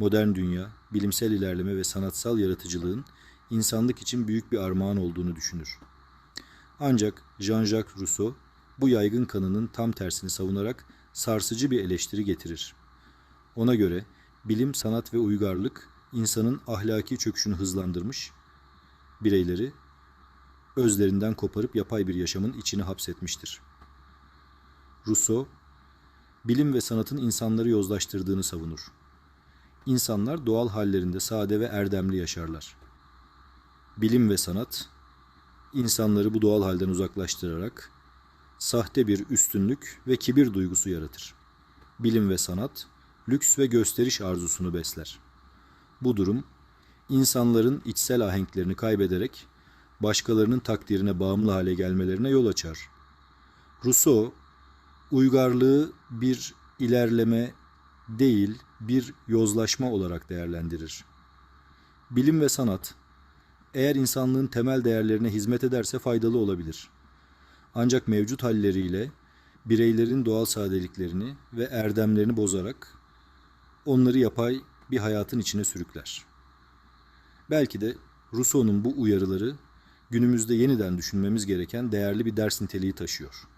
modern dünya, bilimsel ilerleme ve sanatsal yaratıcılığın insanlık için büyük bir armağan olduğunu düşünür. Ancak Jean-Jacques Rousseau bu yaygın kanının tam tersini savunarak sarsıcı bir eleştiri getirir. Ona göre bilim, sanat ve uygarlık insanın ahlaki çöküşünü hızlandırmış, bireyleri özlerinden koparıp yapay bir yaşamın içine hapsetmiştir. Rousseau, bilim ve sanatın insanları yozlaştırdığını savunur. İnsanlar doğal hallerinde sade ve erdemli yaşarlar. Bilim ve sanat, insanları bu doğal halden uzaklaştırarak sahte bir üstünlük ve kibir duygusu yaratır. Bilim ve sanat, lüks ve gösteriş arzusunu besler. Bu durum, insanların içsel ahenklerini kaybederek başkalarının takdirine bağımlı hale gelmelerine yol açar. Rousseau, uygarlığı bir ilerleme değil, bir yozlaşma olarak değerlendirir. Bilim ve sanat, eğer insanlığın temel değerlerine hizmet ederse faydalı olabilir. Ancak mevcut halleriyle bireylerin doğal sadeliklerini ve erdemlerini bozarak onları yapay bir hayatın içine sürükler. Belki de Rousseau'nun bu uyarıları günümüzde yeniden düşünmemiz gereken değerli bir ders niteliği taşıyor.